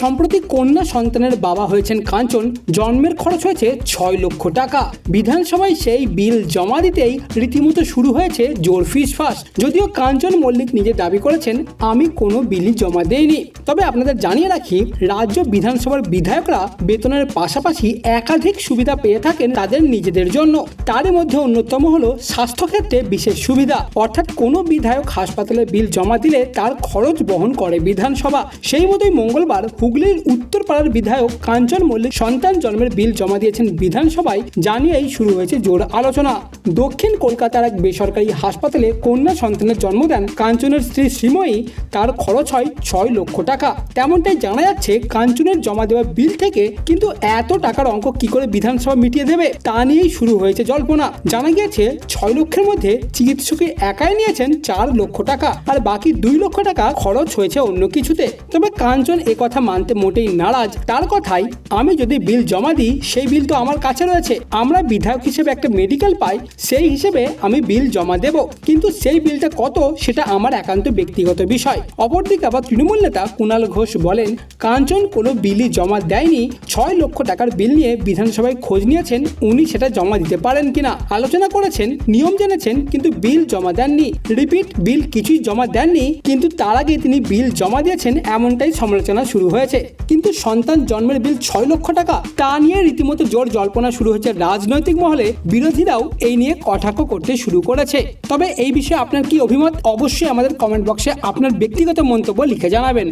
সম্প্রতি কন্যা সন্তানের বাবা হয়েছেন কাঞ্চন, জন্মের খরচ হয়েছে ছয় লক্ষ টাকা। বিধানসভায় সেই বিল জমা দিতেই রীতিমতো শুরু হয়েছে জোর ফিসফাস যদিও কাঞ্চন মল্লিক নিজে দাবি করেছেন, আমি কোনো বিলই জমা দেইনি। তবে আপনাদের জানিয়ে রাখি, রাজ্য বিধানসভার বিধায়করা বেতনের পাশাপাশি একাধিক সুবিধা পেয়ে থাকেন তাদের নিজেদের জন্য। তারই মধ্যে অন্যতম হলো স্বাস্থ্যক্ষেত্রে বিশেষ সুবিধা। অর্থাৎ কোনো বিধায়ক হাসপাতালে বিল জমা দিলে তার খরচ বহন করে বিধানসভা। সেই মতোই মঙ্গলবার হুগলির উত্তরপাড়ার বিধায়ক কাঞ্চন মল্লিক সন্তান জন্মের বিল জমা দিয়েছেন বিধানসভায়, জানিয়েই শুরু হয়েছে জোর আলোচনা। দক্ষিণ কলকাতার এক বেসরকারি হাসপাতালে কন্যা সন্তানের জন্ম দেন কাঞ্চনের স্ত্রী শ্রীময়ী, তার খরচ হয় ছয় লক্ষ টাকা। তেমনটাই জানা যাচ্ছে, কাঞ্চনের জমা দেওয়া বিল থেকে কিন্তু এত টাকার অঙ্ক কি করে বিধানসভা মিটিয়ে দেবে, তা নিয়েই শুরু হয়েছে জল্পনা। জানা গিয়েছে, ছয় লক্ষের মধ্যে চিকিৎসকে একাই নিয়েছেন চার লক্ষ টাকা, আর বাকি দুই লক্ষ টাকা খরচ হয়েছে অন্য কিছুতে। তবে কাঞ্চন এ কথা মানতে মোটেই নারাজ। তার কথাই, আমি যদি বিল জমা দিই, সেই বিল তো আমার কাছে রয়েছে। আমরা বিধায়ক হিসেবে একটা মেডিকেল পাই, সেই হিসেবে আমি বিল জমা দেব। কিন্তু সেই বিলটা কত, সেটা আমার একান্ত ব্যক্তিগত বিষয়। অপরদিকে আবার তৃণমূল নেতা কুণাল ঘোষ বলেন, কাঞ্চন কোনো বিলই জমা দেয়নি। ছয় লক্ষ টাকার বিল নিয়ে বিধানসভায় খোঁজ নিয়েছেন, উনি সেটা জমা দিতে পারেন কিনা? আলোচনা করেছেন, নিয়ম জেনেছেন, কিন্তু বিল জমা দেননি। রিপিট, বিল কিছুই জমা দেননি, কিন্তু তার আগে তিনি বিল জমা দিয়েছেন, এমনটাই সমালোচনা শুরু হয়েছে। কিন্তু সন্তান জন্মের বিল ছয় লক্ষ টাকা, তা নিয়ে রীতিমতো জোর জল্পনা শুরু হয়েছে রাজনৈতিক মহলে। বিরোধীরাও এই নিয়ে কটাক্ষ করতে শুরু করেছে। তবে এই বিষয়ে আপনার কি অভিমত? অবশ্যই আমাদের কমেন্ট বক্সে আপনার ব্যক্তিগত মন্তব্য লিখে জানাবেন।